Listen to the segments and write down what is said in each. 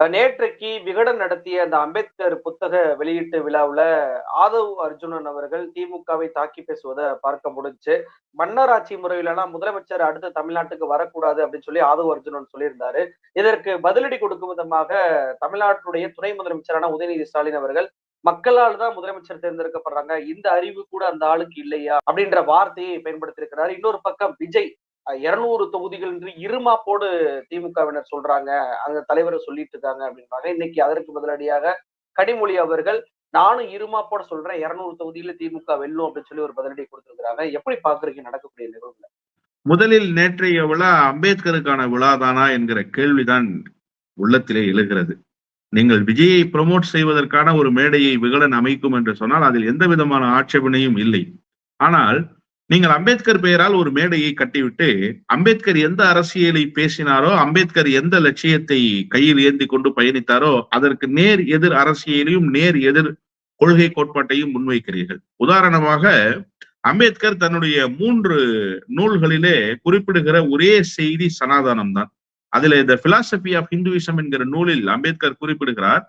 நேற்றைக்கு விகடன் நடத்திய அந்த அம்பேத்கர் புத்தக வெளியீட்டு விழாவில் ஆதவ் அர்ஜுனன் அவர்கள் திமுகவை தாக்கி பேசுவதை பார்க்க முடிஞ்சு மன்னராட்சி முறையிலனா முதலமைச்சர் அடுத்து தமிழ்நாட்டுக்கு வரக்கூடாது அப்படின்னு சொல்லி ஆதவ் அர்ஜுனன் சொல்லியிருந்தாரு. இதற்கு பதிலடி கொடுக்கும் விதமாக தமிழ்நாட்டுடைய துணை முதலமைச்சரான உதயநிதி ஸ்டாலின் அவர்கள் மக்களால் தான் முதலமைச்சர் தேர்ந்தெடுக்கப்படுறாங்க இந்த அறிவு கூட அந்த ஆளுக்கு இல்லையா அப்படின்ற வார்த்தையை பயன்படுத்தியிருக்கிறார். இன்னொரு பக்கம் விஜய் இருநூறு தொகுதிகள் என்று இருமாப்போடு திமுகவினர் சொல்றாங்க. அந்த தலைவரை சொல்லிட்டு இருக்காங்க அப்படின்றாங்க இன்னைக்கு அதற்கு பதிலடியாக கனிமொழி அவர்கள் நானும் இருமாப்போட சொல்றேன். இருநூறு தொகுதியில திமுக வெல்லும் அப்படின்னு சொல்லி ஒரு பதிலடி கொடுத்துருக்காங்க எப்படி பாக்குறீங்க நடக்கக்கூடிய நிகழ்வுல முதலில் நேற்றைய விழா அம்பேத்கருக்கான விழா தானா என்கிற கேள்விதான் உள்ளத்திலே எழுகிறது. நீங்கள் விஜயை ப்ரமோட் செய்வதற்கான ஒரு மேடையை விகடன் அமைக்கும் என்று சொன்னால் அதில் எந்த விதமான ஆட்சேபனையும் இல்லை. ஆனால் நீங்கள் அம்பேத்கர் பெயரால் ஒரு மேடையை கட்டிவிட்டு அம்பேத்கர் எந்த அரசியலை பேசினாரோ அம்பேத்கர் எந்த லட்சியத்தை கையில் ஏந்தி கொண்டு பயணித்தாரோ அதற்கு நேர் எதிர் அரசியலையும் நேர் எதிர் கொள்கை கோட்பாட்டையும் முன்வைக்கிறீர்கள். உதாரணமாக அம்பேத்கர் தன்னுடைய மூன்று நூல்களிலே குறிப்பிடுகிற ஒரே செய்தி சனாதனம் தான். அதுல இந்த பிலாசபி ஆஃப் ஹிந்துவிசம் என்கிற நூலில் அம்பேத்கர் குறிப்பிடுகிறார்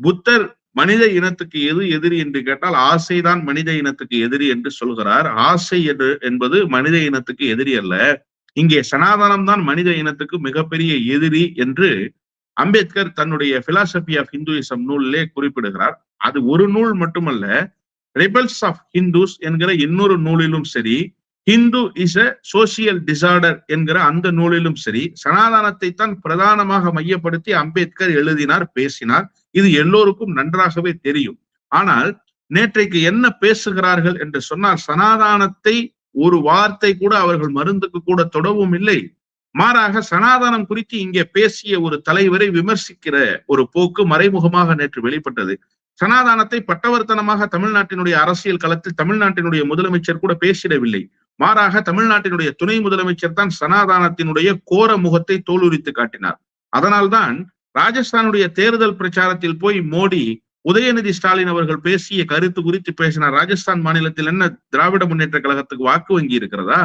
புத்தர் மனித இனத்துக்கு எது எதிரி என்று கேட்டால் ஆசைதான் மனித இனத்துக்கு எதிரி என்று சொல்கிறார். ஆசை என்று என்பது மனித இனத்துக்கு எதிரி அல்ல. இங்கே சனாதனம் தான் மனித இனத்துக்கு மிகப்பெரிய எதிரி என்று அம்பேத்கர் தன்னுடைய பிலாசபி ஆஃப் ஹிந்துயிசம் நூலிலே குறிப்பிடுகிறார். அது ஒரு நூல் மட்டுமல்ல ரிபல்ஸ் ஆஃப் ஹிந்துஸ் என்கிற இன்னொரு நூலிலும் சரி Hindu is a social disorder என்கிற அந்த நூலிலும் சரி சனாதனத்தை தான் பிரதானமாக மையப்படுத்தி அம்பேத்கர் எழுதினார் பேசினார். இது எல்லோருக்கும் நன்றாகவே தெரியும். ஆனால் நேற்றைக்கு என்ன பேசுகிறார்கள் என்று சொன்னால் சனாதானத்தை ஒரு வார்த்தை கூட அவர்கள் மருந்துக்கு கூட தொடவும் இல்லை. மாறாக சனாதனம் குறித்து இங்கே பேசிய ஒரு தலைவரை விமர்சிக்கிற ஒரு போக்கு மறைமுகமாக நேற்று வெளிப்பட்டது. சனாதானத்தை பட்டவர்த்தனமாக தமிழ்நாட்டினுடைய அரசியல் களத்தில் தமிழ்நாட்டினுடைய முதலமைச்சர் கூட பேசிடவில்லை. மாறாக தமிழ்நாட்டினுடைய துணை முதலமைச்சர் தான் சனாதானத்தினுடைய கோர முகத்தை தோலுரித்து காட்டினார். அதனால்தான் ராஜஸ்தானுடைய தேர்தல் பிரச்சாரத்தில் போய் மோடி உதயநிதி ஸ்டாலின் அவர்கள் பேசிய கருத்து குறித்து பேசினார் ராஜஸ்தான் மாநிலத்தில் என்ன திராவிட முன்னேற்ற கழகத்துக்கு வாக்கு வங்கி இருக்கிறதா?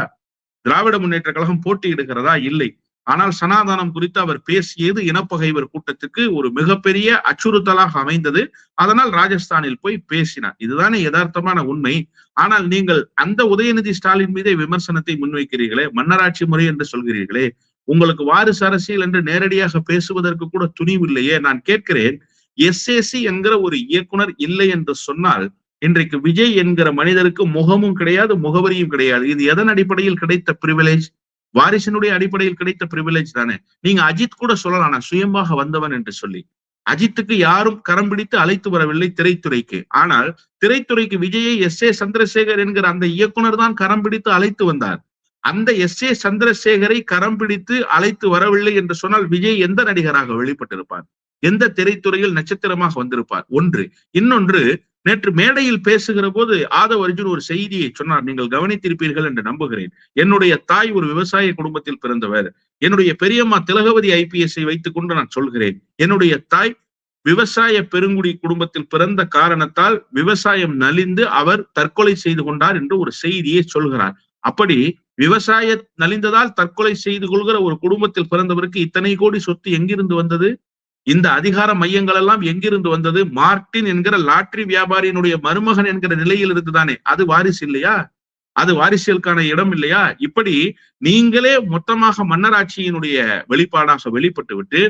திராவிட முன்னேற்ற கழகம் போட்டியிடுகிறதா? இல்லை. ஆனால் சனாதனம் குறித்து அவர் பேசியது இனப்பகைவர் கூட்டத்துக்கு ஒரு மிகப்பெரிய அச்சுறுத்தலாக அமைந்தது. அதனால் ராஜஸ்தானில் போய் பேசினார். இதுதானே யதார்த்தமான உண்மை. ஆனால் நீங்கள் அந்த உதயநிதி ஸ்டாலின் மீதே விமர்சனத்தை முன்வைக்கிறீர்களே மன்னராட்சி முறை என்று சொல்கிறீர்களே உங்களுக்கு வாரிசு அரசியல் என்று நேரடியாக பேசுவதற்கு கூட துணிவில்லையே நான் கேட்கிறேன் எஸ்ஏசி என்கிற ஒரு இயக்குனர் இல்லை என்று சொன்னால் இன்றைக்கு விஜய் என்கிற மனிதருக்கு முகமும் கிடையாது முகவரியும் கிடையாது. இது எதன் அடிப்படையில் கிடைத்த பிரிவிலேஜ் வாரிசனுடைய அடிப்படையில் கிடைத்த பிரிவிலேஜ் தானே. நீங்க அஜித் கூட சொல்லலாம் நான் சுயமாக வந்தவன் என்று சொல்லி. அஜித்துக்கு யாரும் கரம் பிடித்து அழைத்து வரவில்லை திரைத்துறைக்கு. ஆனால் திரைத்துறைக்கு விஜயை எஸ் ஏ சந்திரசேகர் என்கிற அந்த இயக்குனர் தான் கரம் பிடித்து அழைத்து வந்தார். அந்த எஸ் ஏ சந்திரசேகரை கரம் பிடித்து அழைத்து வரவில்லை என்று சொன்னால் விஜய் எந்த நடிகராக வெளிப்பட்டிருப்பார்? எந்த திரைத்துறையில் நட்சத்திரமாக வந்திருப்பார்? ஒன்று. இன்னொன்று நேற்று மேடையில் பேசுகிற போது ஆதவ் அர்ஜுன் ஒரு செய்தியை சொன்னார். நீங்கள் கவனித்திருப்பீர்கள் என்று நம்புகிறேன். என்னுடைய தாய் ஒரு விவசாய குடும்பத்தில் பிறந்தவர். என்னுடைய பெரியம்மா திலகவதி ஐபிஎஸ்ஐ வைத்துக் கொண்டு நான் சொல்கிறேன். என்னுடைய தாய் விவசாய பெருங்குடி குடும்பத்தில் பிறந்த காரணத்தால் விவசாயம் நலிந்து அவர் தற்கொலை செய்து கொண்டார் என்று ஒரு செய்தியை சொல்கிறார். அப்படி விவசாய நலிந்ததால் தற்கொலை செய்து கொள்கிற ஒரு குடும்பத்தில் பிறந்தவருக்கு இத்தனை கோடி சொத்து எங்கிருந்து வந்தது? இந்த அதிகார மையங்கள் எல்லாம் எங்கிருந்து வந்தது? மார்டின் என்கிற லாட்ரி வியாபாரியினுடைய மருமகன் என்கிற நிலையில் இருந்துதானே அது வாரிசு இல்லையா? அது வாரிசுகளுக்கான இடம் இல்லையா? இப்படி நீங்களே மொத்தமாக மன்னராட்சியினுடைய வெளிப்பாடாக வெளிப்பட்டு விட்டு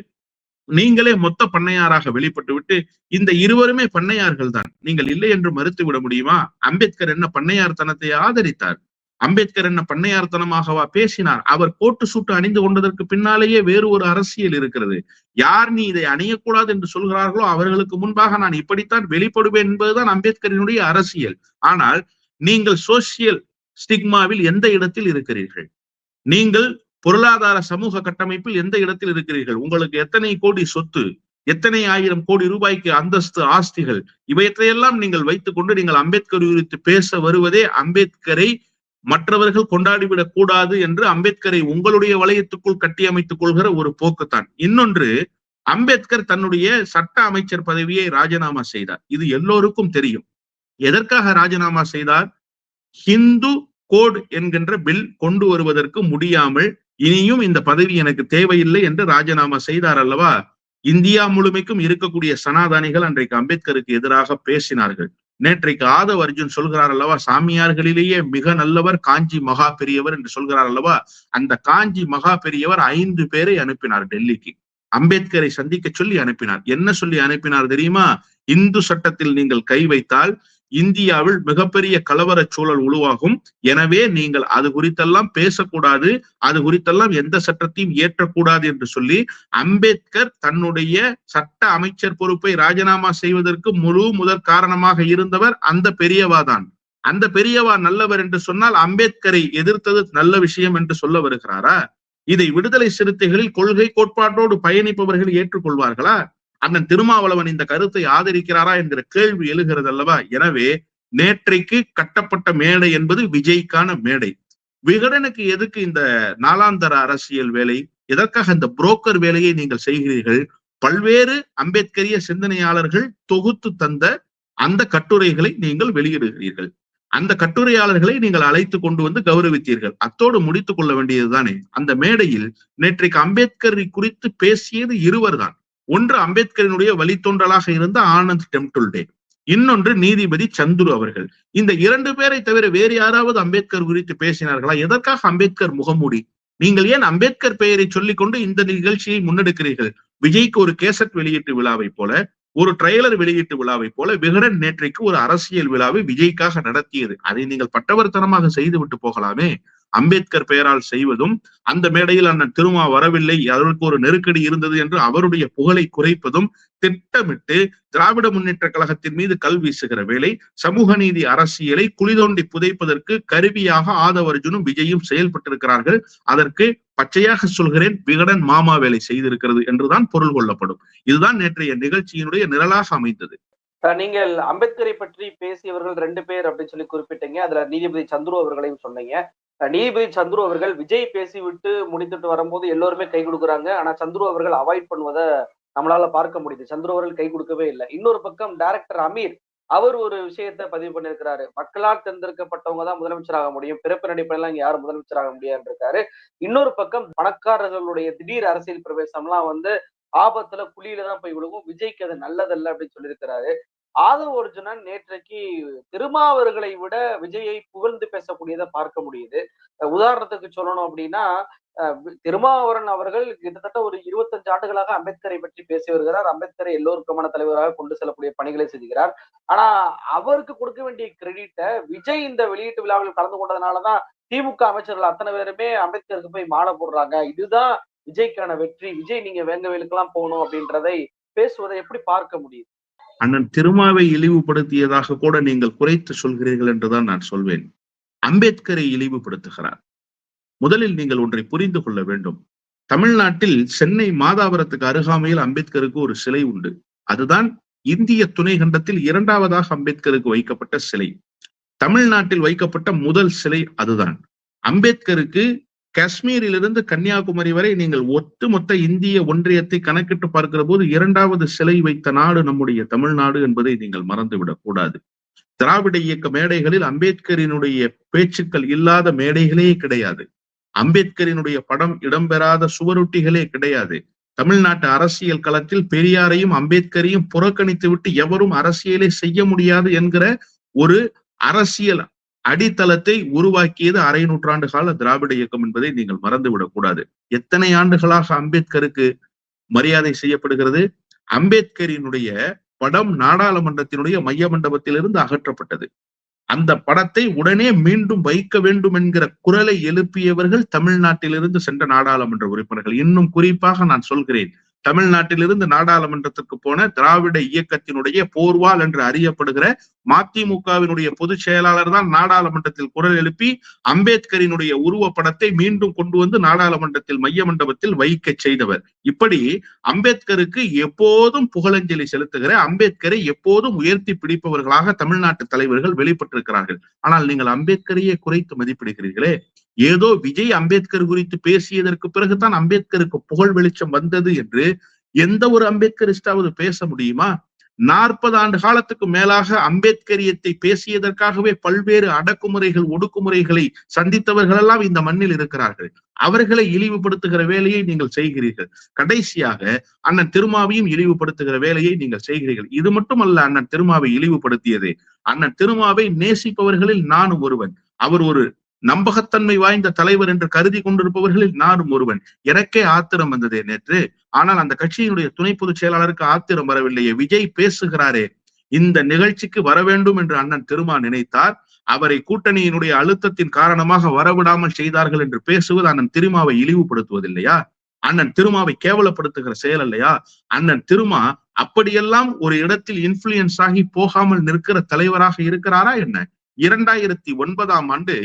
நீங்களே மொத்த பண்ணையாராக வெளிப்பட்டு விட்டு இந்த இருவருமே பண்ணையார்கள் தான் நீங்கள் இல்லை என்று மறுத்து விட முடியுமா? அம்பேத்கர் என்ன பண்ணையார் தனத்தை ஆதரித்தார். அம்பேத்கர் என்ன பண்ணையார்த்தனமாகவா பேசினார்? அவர் கோட்டு சூட்டு அணிந்து கொண்டதற்கு பின்னாலேயே வேறு ஒரு அரசியல் இருக்கிறது. யார் நீ இதை அணியக்கூடாது என்று சொல்கிறார்களோ அவர்களுக்கு முன்பாக நான் இப்படித்தான் வெளிப்படுவேன் என்பதுதான் அம்பேத்கரினுடைய அரசியல். ஆனால் நீங்கள் சோசியல் ஸ்டிக்மாவில் எந்த இடத்தில் இருக்கிறீர்கள்? நீங்கள் பொருளாதார சமூக கட்டமைப்பில் எந்த இடத்தில் இருக்கிறீர்கள்? உங்களுக்கு எத்தனை கோடி சொத்து எத்தனை ஆயிரம் கோடி ரூபாய்க்கு அந்தஸ்து ஆஸ்திகள் இவற்றையெல்லாம் நீங்கள் வைத்துக் கொண்டு நீங்கள் அம்பேத்கர் குறித்து பேச வருவதே அம்பேத்கரை மற்றவர்கள் கொண்டாடிவிடக் கூடாது என்று அம்பேத்கரை உங்களுடைய வளையத்துக்குள் கட்டியமைத்துக் கொள்கிற ஒரு போக்குத்தான். இன்னொன்று அம்பேத்கர் தன்னுடைய சட்ட அமைச்சர் பதவியை ராஜினாமா செய்தார். இது எல்லோருக்கும் தெரியும். எதற்காக ராஜினாமா செய்தார்? ஹிந்து கோட் என்கின்ற பில் கொண்டு வருவதற்கு முடியாமல் இனியும் இந்த பதவி எனக்கு தேவையில்லை என்று ராஜினாமா செய்தார் அல்லவா? இந்தியா முழுமைக்கும் இருக்கக்கூடிய சனாதானிகள் அன்றைக்கு அம்பேத்கருக்கு எதிராக பேசினார்கள். நேற்றைக்கு ஆதவ அர்ஜுன் சொல்கிறார் அல்லவா சாமியார்களிலேயே மிக நல்லவர் காஞ்சி மகா பெரியவர் என்று சொல்கிறார் அல்லவா அந்த காஞ்சி மகா பெரியவர் ஐந்து பேரை அனுப்பினார் டெல்லிக்கு. அம்பேத்கரை சந்திக்க சொல்லி அனுப்பினார். என்ன சொல்லி அனுப்பினார் தெரியுமா? இந்து சட்டத்தில் நீங்கள் கை வைத்தால் இந்தியாவில் மிகப்பெரிய கலவர சூழல் உருவாகும். எனவே நீங்கள் அது குறித்தெல்லாம் பேசக்கூடாது அது குறித்தெல்லாம் எந்த சட்டத்தையும் ஏற்றக்கூடாது என்று சொல்லி அம்பேத்கர் தன்னுடைய சட்ட அமைச்சர் பொறுப்பை ராஜினாமா செய்வதற்கு முழு முதற் காரணமாக இருந்தவர் அந்த பெரியவாதான் அந்த பெரியவா நல்லவர் என்று சொன்னால் அம்பேத்கரை எதிர்த்தது நல்ல விஷயம் என்று சொல்ல வருகிறாரா? இதை விடுதலை சிறுத்தைகளில் கொள்கை கோட்பாட்டோடு பயணிப்பவர்கள் ஏற்றுக்கொள்வார்களா? அண்ணன் திருமாவளவன் இந்த கருத்தை ஆதரிக்கிறாரா என்கிற கேள்வி எழுகிறது அல்லவா? எனவே நேற்றைக்கு கட்டப்பட்ட மேடை என்பது விஜய்க்கான மேடை. விகடனுக்கு எதுக்கு இந்த நாலாந்தர அரசியல் வேலை? எதற்காக இந்த புரோக்கர் வேலையை நீங்கள் செய்கிறீர்கள்? பல்வேறு அம்பேத்கரிய சிந்தனையாளர்கள் தொகுத்து தந்த அந்த கட்டுரைகளை நீங்கள் வெளியிடுகிறீர்கள். அந்த கட்டுரையாளர்களை நீங்கள் அழைத்து கொண்டு வந்து கௌரவித்தீர்கள். அத்தோடு முடித்துக் கொள்ள வேண்டியதுதானே? அந்த மேடையில் நேற்றைக்கு அம்பேத்கரை குறித்து பேசியது இருவர் தான் ஒன்று அம்பேத்கரினுடைய வழித்தோன்றலாக இருந்த ஆனந்த் டெம்டுல்டே இன்னொன்று நீதிபதி சந்துரு அவர்கள். இந்த இரண்டு பேரை தவிர வேறு யாராவது அம்பேத்கர் குறித்து பேசினார்களா? எதற்காக அம்பேத்கர் முகமூடி? நீங்கள் ஏன் அம்பேத்கர் பெயரை சொல்லிக்கொண்டு இந்த நிகழ்ச்சியை முன்னெடுக்கிறீர்கள்? விஜய்க்கு ஒரு கேசட் வெளியீட்டு விழாவை போல ஒரு ட்ரெய்லர் வெளியீட்டு விழாவை போல விகடன் நேற்றைக்கு ஒரு அரசியல் விழாவை விஜய்க்காக நடத்தியது. அதை நீங்கள் பட்டவர்த்தனமாக செய்துவிட்டு போகலாமே. அம்பேத்கர் பெயரால் செய்வதும் அந்த மேடையில் அண்ணன் திருமா வரவில்லை அதற்கு ஒரு நெருக்கடி இருந்தது என்று அவருடைய புகழை குறைப்பதும் திட்டமிட்டு திராவிட முன்னேற்ற கழகத்தின் மீது கல் வீசுகிற வேலை சமூக நீதி அரசியலை குளிதோண்டி புதைப்பதற்கு கருவியாக ஆதவர்ஜுனும் விஜயும் செயல்பட்டிருக்கிறார்கள். அதற்கு பச்சையாக சொல்கிறேன் விகடன் மாமா வேலை செய்திருக்கிறது என்றுதான் பொருள் கொள்ளப்படும். இதுதான் நேற்றைய நிகழ்ச்சியினுடைய நிரலாக அமைந்தது. நீங்கள் அம்பேத்கரை பற்றி பேசியவர்கள் ரெண்டு பேர் அப்படின்னு சொல்லி குறிப்பிட்டீங்க. அதுல நீதிபதி சந்துரு அவர்களையும் சொன்னீங்க. நீதிபதி சந்துரு அவர்கள் விஜய் பேசிவிட்டு முடித்துட்டு வரும்போது எல்லோருமே கை கொடுக்குறாங்க. ஆனா சந்துரு அவர்கள் அவாய்ட் பண்ணுவதை நம்மளால பார்க்க முடியுது. சந்துரு அவர்கள் கை கொடுக்கவே இல்லை. இன்னொரு பக்கம் டைரக்டர் அமீர் அவர் ஒரு விஷயத்தை பதிவு பண்ணியிருக்கிறாரு. மக்களால் தேர்ந்தெடுக்கப்பட்டவங்க தான் முதலமைச்சராக முடியும். பிறப்பு நடிப்பெல்லாம் இங்க யாரும் முதலமைச்சராக முடியாது இருக்காரு. இன்னொரு பக்கம் பணக்காரர்களுடைய திடீர் அரசியல் பிரவேசம்லாம் வந்து ஆபத்துல குழியில தான் போய் விழுகும். விஜய்க்கு அது நல்லதல்ல அப்படின்னு சொல்லியிருக்கிறாரு. ஆதவ அர்ஜுனன் நேற்றைக்கு திருமாவர்களை விட விஜயை புகழ்ந்து பேசக்கூடியதை பார்க்க முடியுது. உதாரணத்துக்கு சொல்லணும் அப்படின்னா திருமாவரன் அவர்கள் கிட்டத்தட்ட ஒரு இருபத்தஞ்சு ஆண்டுகளாக அம்பேத்கரை பற்றி பேசி வருகிறார். அம்பேத்கரை எல்லோருக்குமான தலைவராக கொண்டு செல்லக்கூடிய பணிகளை செய்கிறார் ஆனா அவருக்கு கொடுக்க வேண்டிய கிரெடிட்டை விஜய் இந்த வெளியீட்டு விழாவில் கலந்து கொண்டதுனாலதான் திமுக அமைச்சர்கள் அத்தனை பேருமே அம்பேத்கருக்கு போய் மாலை போடுறாங்க. இதுதான் விஜய்க்கான வெற்றி விஜய் நீங்க வேங்கவேலுக்கெல்லாம் போகணும் அப்படின்றதை பேசுவதை எப்படி பார்க்க முடியுது? அண்ணன் திருமாவை இழிவுபடுத்தியதாக கூட நீங்கள் குறைத்து சொல்கிறீர்கள் என்றுதான் நான் சொல்வேன். அம்பேத்கரை இழிவுபடுத்துகிறார். முதலில் நீங்கள் ஒன்றை புரிந்து கொள்ள வேண்டும். தமிழ்நாட்டில் சென்னை மாதாவரத்துக்கு அருகாமையில் அம்பேத்கருக்கு ஒரு சிலை உண்டு. அதுதான் இந்திய துணை கண்டத்தில் இரண்டாவதாக அம்பேத்கருக்கு வைக்கப்பட்ட சிலை. தமிழ்நாட்டில் வைக்கப்பட்ட முதல் சிலை அதுதான். அம்பேத்கருக்கு காஷ்மீரிலிருந்து கன்னியாகுமரி வரை நீங்கள் ஒட்டுமொத்த இந்திய ஒன்றியத்தை கணக்கிட்டு பார்க்கிற போது இரண்டாவது சிலை வைத்த நாடு நம்முடைய தமிழ்நாடு என்பதை நீங்கள் மறந்துவிடக் கூடாது. திராவிட இயக்க மேடைகளில் அம்பேத்கரினுடைய பேச்சுக்கள் இல்லாத மேடைகளே கிடையாது. அம்பேத்கரினுடைய படம் இடம்பெறாத சுவரொட்டிகளே கிடையாது. தமிழ்நாட்டு அரசியல் களத்தில் பெரியாரையும் அம்பேத்கரையும் புறக்கணித்து விட்டு எவரும் அரசியலை செய்ய முடியாது என்கிற ஒரு அரசியல் அடித்தளத்தை உருவாக்கியது அரை நூற்றாண்டு கால திராவிட இயக்கம் என்பதை நீங்கள் மறந்துவிடக் கூடாது. எத்தனை ஆண்டுகளாக அம்பேத்கருக்கு மரியாதை செய்யப்படுகிறது? அம்பேத்கரினுடைய படம் நாடாளுமன்றத்தினுடைய மைய மண்டபத்திலிருந்து அகற்றப்பட்டது. அந்த படத்தை உடனே மீண்டும் வைக்க வேண்டும் என்கிற குரலை எழுப்பியவர்கள் தமிழ்நாட்டிலிருந்து சென்ற நாடாளுமன்ற உறுப்பினர்கள். இன்னும் குறிப்பாக நான் சொல்கிறேன் தமிழ்நாட்டிலிருந்து நாடாளுமன்றத்திற்கு போன திராவிட இயக்கத்தினுடைய போர்வால் என்று அறியப்படுகிற மதிமுகவினுடைய பொதுச் செயலாளர் தான் நாடாளுமன்றத்தில் குரல் எழுப்பி அம்பேத்கரினுடைய உருவப்படத்தை மீண்டும் கொண்டு வந்து நாடாளுமன்றத்தில் மைய மண்டபத்தில் வைக்க செய்தவர். இப்படி அம்பேத்கருக்கு எப்போதும் புகழஞ்சலி செலுத்துகிற அம்பேத்கரை எப்போதும் உயர்த்தி பிடிப்பவர்களாக தமிழ்நாட்டு தலைவர்கள் வெளிப்பட்டிருக்கிறார்கள். ஆனால் நீங்கள் அம்பேத்கரையே குறைத்து மதிப்பிடுகிறீர்களே. ஏதோ விஜய் அம்பேத்கர் குறித்து பேசியதற்கு பிறகுதான் அம்பேத்கருக்கு புகழ் வெளிச்சம் வந்தது என்று எந்த ஒரு அம்பேத்கரிஸ்டாவது பேச முடியுமா? நாற்பது ஆண்டு காலத்துக்கு மேலாக அம்பேத்கரியத்தை பேசியதற்காகவே பல்வேறு அடக்குமுறைகள் ஒடுக்குமுறைகளை சந்தித்தவர்கள் எல்லாம் இந்த மண்ணில் இருக்கிறார்கள். அவர்களை இழிவுபடுத்துகிற வேலையை நீங்கள் செய்கிறீர்கள். கடைசியாக அண்ணன் திருமாவையும் இழிவுபடுத்துகிற வேலையை நீங்கள் செய்கிறீர்கள். இது மட்டுமல்ல அண்ணன் திருமாவை இழிவுபடுத்தியது. அண்ணன் திருமாவை நேசிப்பவர்களில் நானும் ஒருவன். அவர் ஒரு நம்பகத்தன்மை வாய்ந்த தலைவர் என்று கருதி கொண்டிருப்பவர்களில் நானும் ஒருவன். எனக்கே ஆத்திரம் வந்ததே நேற்று. ஆனால் அந்த கட்சியினுடைய துணை பொதுச் செயலாளருக்கு ஆத்திரம் வரவில்லையே. விஜய் பேசுகிறாரே. இந்த நிகழ்ச்சிக்கு வர வேண்டும் என்று அண்ணன் திருமா நினைத்தார். அவரை கூட்டணியினுடைய அழுத்தத்தின் காரணமாக வரவிடாமல் செய்தார்கள் என்று பேசுவது அண்ணன் திருமாவை இழிவுபடுத்துவதில்லையா? அண்ணன் திருமாவை கேவலப்படுத்துகிற செயல் இல்லையா அண்ணன் திருமா அப்படியெல்லாம் ஒரு இடத்தில் இன்ஃபுளுயன்ஸ் ஆகி போகாமல் நிற்கிற தலைவராக இருக்கிறாரா என்ன? இரண்டாயிரத்தி ஒன்பதாம் ஆண்டு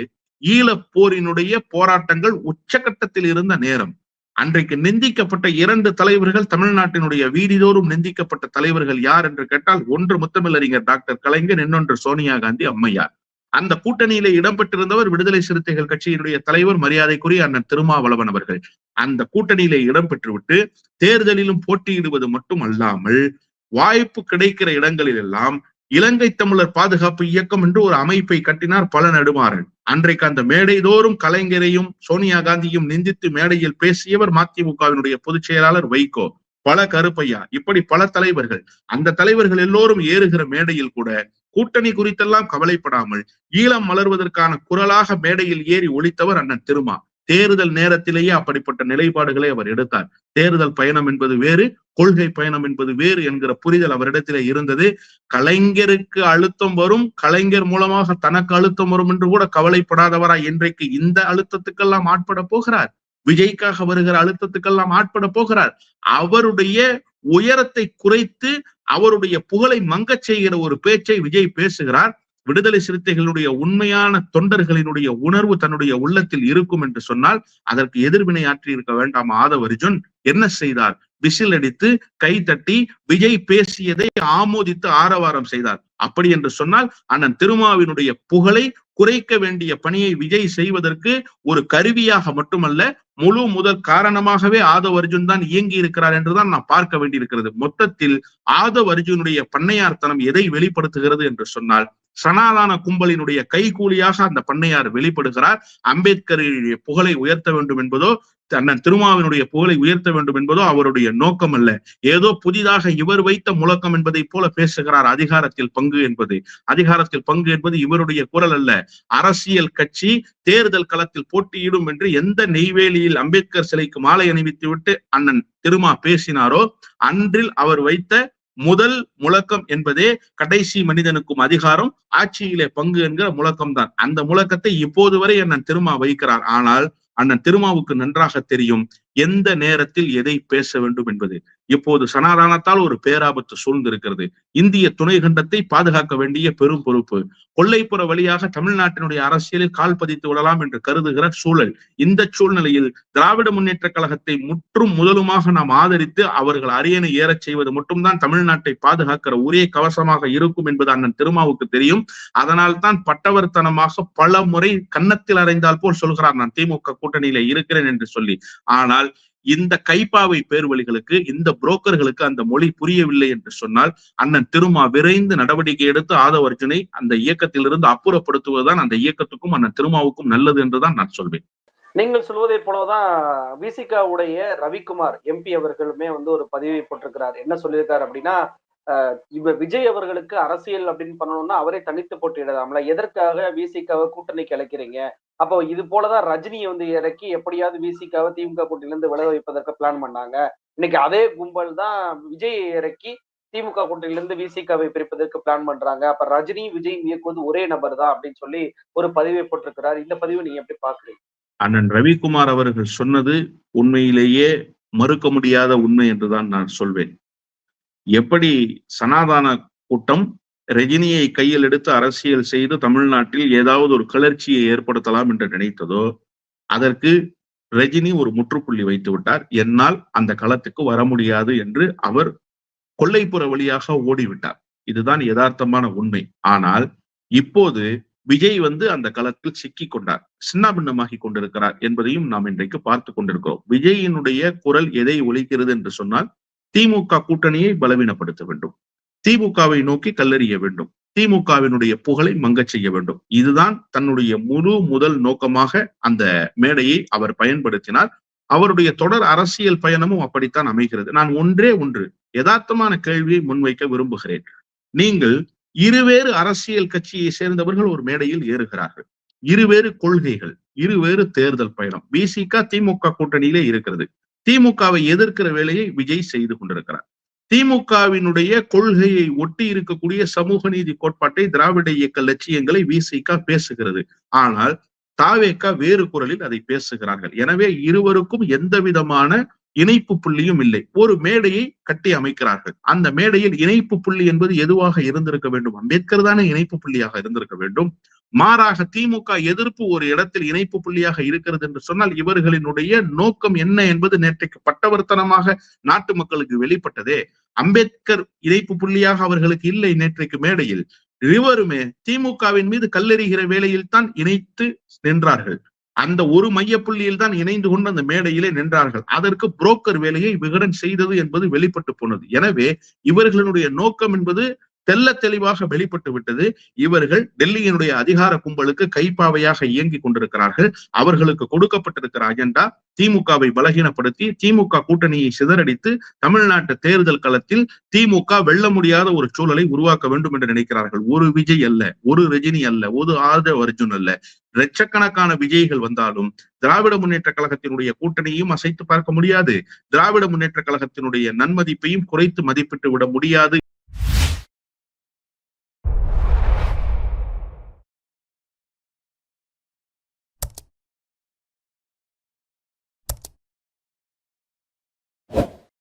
ஈழப் போரினுடைய போராட்டங்கள் உச்சகட்டத்தில் இருந்த நேரம். அன்றைக்கு நிந்திக்கப்பட்ட இரண்டு தலைவர்கள் தமிழ்நாட்டினுடைய வீதிதோறும் நிந்திக்கப்பட்ட தலைவர்கள் யார் என்று கேட்டால் ஒன்று முத்தமிழறிஞர் டாக்டர் கலைஞர் இன்னொன்று சோனியா காந்தி அம்மையார். அந்த கூட்டணியில இடம்பெற்றிருந்தவர் விடுதலை சிறுத்தைகள் கட்சியினுடைய தலைவர் மரியாதைக்குரிய அண்ணன் திருமாவளவன் அவர்கள். அந்த கூட்டணியிலே இடம்பெற்றுவிட்டு தேர்தலிலும் போட்டியிடுவது மட்டும் அல்லாமல் வாய்ப்பு கிடைக்கிற இடங்களில் எல்லாம் இலங்கை தமிழர் பாதுகாப்பு இயக்கம் என்று ஒரு அமைப்பை கட்டினார் பல நடுமாறன். அன்றைக்கு அந்த மேடைதோறும் கலைஞரையும் சோனியா காந்தியும் நிந்தித்து மேடையில் பேசியவர் மதிமுகவினுடைய பொதுச் செயலாளர் வைகோ. பல கருப்பையா இப்படி பல தலைவர்கள். அந்த தலைவர்கள் எல்லோரும் ஏறுகிற மேடையில் கூட கூட்டணி குறித்தெல்லாம் கவலைப்படாமல் ஈழம் மலர்வதற்கான குரலாக மேடையில் ஏறி ஒழித்தவர் அண்ணன் திருமா. தேர்தல் நேரத்திலேயே அப்படிப்பட்ட நிலைப்பாடுகளை அவர் எடுத்தார். தேர்தல் பயணம் என்பது வேறு கொள்கை பயணம் என்பது வேறு என்கிற புரிதல் அவரிடத்திலே இருந்தது. கலைஞருக்கு அழுத்தம் வரும் கலைஞர் மூலமாக தனக்கு அழுத்தம் வரும் என்று கூட கவலைப்படாதவரா இன்றைக்கு இந்த அழுத்தத்துக்கெல்லாம் ஆட்பட போகிறார். விஜய்க்காக வருகிற அழுத்தத்துக்கெல்லாம் ஆட்பட போகிறார். அவருடைய உயரத்தை குறைத்து அவருடைய புகழை மங்கச் செய்கிற ஒரு பேச்சை விஜய் பேசுகிறார். விடுதலை சிறுத்தைகளுடைய உண்மையான தொண்டர்களினுடைய உணர்வு தன்னுடைய உள்ளத்தில் இருக்கும் என்று சொன்னால் அதற்கு எதிர்வினை ஆற்றி இருக்க வேண்டாம். ஆதவ அர்ஜுன் என்ன செய்தார்? விசில் அடித்து கை தட்டி விஜய் பேசியதை ஆமோதித்து ஆரவாரம் செய்தார். அப்படி என்று சொன்னால் அண்ணன் திருமாவினுடைய புகழை குறைக்க வேண்டிய பணியை விஜய் செய்வதற்கு ஒரு கருவியாக மட்டுமல்ல முழு முதல் காரணமாகவே ஆதவ் அர்ஜுன் தான் இயங்கி இருக்கிறார் என்றுதான் நான் பார்க்க வேண்டியிருக்கிறது. மொத்தத்தில் ஆதவ் அர்ஜுனுடைய பண்ணையார்த்தனம் எதை வெளிப்படுத்துகிறது என்று சொன்னால் சனாதான கும்பலினுடைய கைகூலியாக அந்த பண்ணையார் வெளிப்படுகிறார். அம்பேத்கருடைய புகழை உயர்த்த வேண்டும் என்பதோ அண்ணன் திருமாவினுடைய புகழை உயர்த்த வேண்டும் என்பதோ அவருடைய நோக்கம் அல்ல. ஏதோ புதிதாக இவர் வைத்த முழக்கம் என்பதை போல பேசுகிறார். அதிகாரத்தில் பங்கு என்பது. அதிகாரத்தில் பங்கு என்பது இவருடைய குரல் அல்ல. அரசியல் கட்சி தேர்தல் களத்தில் போட்டியிடும் என்று எந்த நெய்வேலியில் அம்பேத்கர் சிலைக்கு மாலை அணிவித்து விட்டு அண்ணன் திருமா பேசினாரோ அன்றில் அவர் வைத்த முதல் முழக்கம் என்பதே கடைசி மனிதனுக்கும் அதிகாரம் ஆட்சியிலே பங்கு என்கிற முழக்கம் தான் அந்த முழக்கத்தை இப்போது வரை என்ன திருமா வைக்கிறார் ஆனால் அண்ணன் திருமாவுக்கு நன்றாக தெரியும் எந்த நேரத்தில் எதை பேச வேண்டும் என்பது. இப்போது சனாதானத்தால் ஒரு பேராபத்து சூழ்ந்திருக்கிறது. இந்திய துணை கண்டத்தை பாதுகாக்க வேண்டிய பெரும் பொறுப்பு. கொள்ளைப்புற வழியாக தமிழ்நாட்டினுடைய அரசியலில் கால் பதித்து விடலாம் என்று கருதுகிற சூழல். இந்த சூழ்நிலையில் திராவிட முன்னேற்ற கழகத்தை முற்றும் முதலுமாக நாம் ஆதரித்து அவர்கள் அரியணை ஏறச் செய்வது மட்டும்தான் தமிழ்நாட்டை பாதுகாக்கிற ஒரே கவசமாக இருக்கும் என்பது அண்ணன் திருமாவுக்கு தெரியும். அதனால் தான் பட்டவர்த்தனமாக பல முறை கன்னத்தில் அறைந்தால் போல் சொல்கிறார் நான். திமுக கூட்டணியில இருக்கிறேன் என்று சொல்லி. ஆனால் இந்த கைப்பாவை பேர்வழிகளுக்கு இந்த புரோக்கர்களுக்கு அந்த மொழி புரியவில்லை என்று சொன்னால் அண்ணன் திருமா விரைந்து நடவடிக்கை எடுத்து ஆதவர்ஜுனை அந்த இயக்கத்திலிருந்து அப்புறப்படுத்துவதுதான் அந்த இயக்கத்துக்கும் அண்ணன் திருமாவுக்கும் நல்லது என்றுதான் நான் சொல்வேன். நீங்கள் சொல்வதை போலதான் விசிகா உடைய ரவிக்குமார் எம்பி அவர்களுமே வந்து ஒரு பதிவை போட்டிருக்கிறார். என்ன சொல்லியிருக்காரு அப்படின்னா இவ விஜய் அவர்களுக்கு அரசியல் அப்படின்னு பண்ணணும்னா அவரே தனித்து போட்டியிடலாம்ல. எதற்காக விசிகாவை கூட்டணி கிளைக்கிறீங்க அப்போ இது போலதான் ரஜினியை வந்து இறக்கி எப்படியாவது விசிகாவை திமுக கூட்டணியிலிருந்து விலக வைப்பதற்கு பிளான் பண்ணாங்க. இன்னைக்கு அதே கும்பல் தான் விஜய் இறக்கி திமுக கூட்டணியிலிருந்து விசிகாவை பிரிப்பதற்கு பிளான் பண்றாங்க. அப்ப ரஜினி விஜய் இயக்குவது ஒரே நபர் தான் அப்படின்னு சொல்லி ஒரு பதிவை போட்டிருக்கிறார். இந்த பதிவை நீங்க எப்படி பாக்குறீங்க அண்ணன் ரவிக்குமார் அவர்கள் சொன்னது உண்மையிலேயே மறுக்க முடியாத உண்மை என்றுதான் நான் சொல்வேன். எப்படி சனாதான கூட்டம் ரஜினியை கையில் எடுத்து அரசியல் செய்து தமிழ்நாட்டில் ஏதாவது ஒரு கிளர்ச்சியை ஏற்படுத்தலாம் என்று நினைத்ததோ அதற்கு ரஜினி ஒரு முற்றுப்புள்ளி வைத்து விட்டார். என்னால் அந்த களத்துக்கு வர முடியாது என்று அவர் கொல்லைப்புற வழியாக ஓடிவிட்டார். இதுதான் யதார்த்தமான உண்மை. ஆனால் இப்போது விஜய் வந்து அந்த களத்தில் சிக்கி கொண்டார். சின்னாபின்னமாகி கொண்டிருக்கிறார் என்பதையும் நாம் இன்றைக்கு பார்த்து கொண்டிருக்கிறோம். விஜயினுடைய குரல் எதை ஒழிக்கிறது என்று சொன்னால் திமுக கூட்டணியை பலவீனப்படுத்த வேண்டும். திமுகவை நோக்கி கல்லறிய வேண்டும். திமுகவினுடைய புகழை மங்கச் செய்ய வேண்டும். இதுதான் தன்னுடைய முழு முதல் நோக்கமாக அந்த மேடையை அவர் பயன்படுத்தினார். அவருடைய தொடர் அரசியல் பயணமும் அப்படித்தான் அமைகிறது. நான் ஒன்றே ஒன்று யதார்த்தமான கேள்வியை முன்வைக்க விரும்புகிறேன். நீங்கள் இருவேறு அரசியல் கட்சியை சேர்ந்தவர்கள் ஒரு மேடையில் ஏறுகிறார்கள். இருவேறு கொள்கைகள் இருவேறு தேர்தல் பயணம். பிசிக திமுக கூட்டணியிலே இருக்கிறது. திமுகவை எதிர்க்கிற வேலையை விஜய் செய்து கொண்டிருக்கிறார். திமுகவினுடைய கொள்கையை ஒட்டி இருக்கக்கூடிய சமூக நீதி கோட்பாட்டை திராவிட இயக்க லட்சியங்களை விசிகா பேசுகிறது. ஆனால் தாவேக்கா வேறு குரலில் அதை பேசுகிறார்கள். எனவே இருவருக்கும் எந்த விதமான இணைப்பு புள்ளியும் இல்லை. ஒரு மேடையை கட்டி அமைக்கிறார்கள். அந்த மேடையில் இணைப்பு புள்ளி என்பது எதுவாக இருந்திருக்க வேண்டும்? அம்பேத்கர் தானே இணைப்பு புள்ளியாக இருந்திருக்க வேண்டும். மாறாக திமுக எதிர்ப்பு ஒரு இடத்தில் இணைப்பு புள்ளியாக இருக்கிறது என்று சொன்னால் இவர்களினுடைய நோக்கம் என்ன என்பது நேற்றைக்கு பட்டவர்த்தனமாக நாட்டு மக்களுக்கு வெளிப்பட்டதே. அம்பேத்கர் இணைப்பு புள்ளியாக அவர்களுக்கு இல்லை நேற்றைக்கு மேடையில். இருவருமே திமுகவின் மீது கல்லெறிகிற வேளையில் தான் இணைத்து நின்றார்கள். அந்த ஒரு மையப்புள்ளியில் தான் இணைந்து கொண்டு அந்த மேடையிலே நின்றார்கள். அதற்கு புரோக்கர் வேலையை விகடன் செய்தது என்பது வெளிப்பட்டு போனது. எனவே இவர்களுடைய நோக்கம் என்பது தெல்ல தெளிவாக வெளிப்பட்டு விட்டது. இவர்கள் டெல்லியினுடைய அதிகார கும்பலுக்கு கைப்பாவையாக இயங்கி கொண்டிருக்கிறார்கள். அவர்களுக்கு கொடுக்கப்பட்டிருக்கிற அஜெண்டா திமுகவை பலகீனப்படுத்தி திமுக கூட்டணியை சிதறடித்து தமிழ்நாட்டு தேர்தல் களத்தில் திமுக வெல்ல முடியாத ஒரு சூழலை உருவாக்க வேண்டும் என்று நினைக்கிறார்கள். ஒரு விஜய் அல்ல ஒரு ரஜினி அல்ல ஒரு ஆதவ் அர்ஜுன் அல்ல. லட்சக்கணக்கான விஜய்கள் வந்தாலும் திராவிட முன்னேற்ற கழகத்தினுடைய கூட்டணியும் அசைத்து பார்க்க முடியாது. திராவிட முன்னேற்ற கழகத்தினுடைய நன்மதிப்பையும் குறைத்து மதிப்பிட்டு விட முடியாது.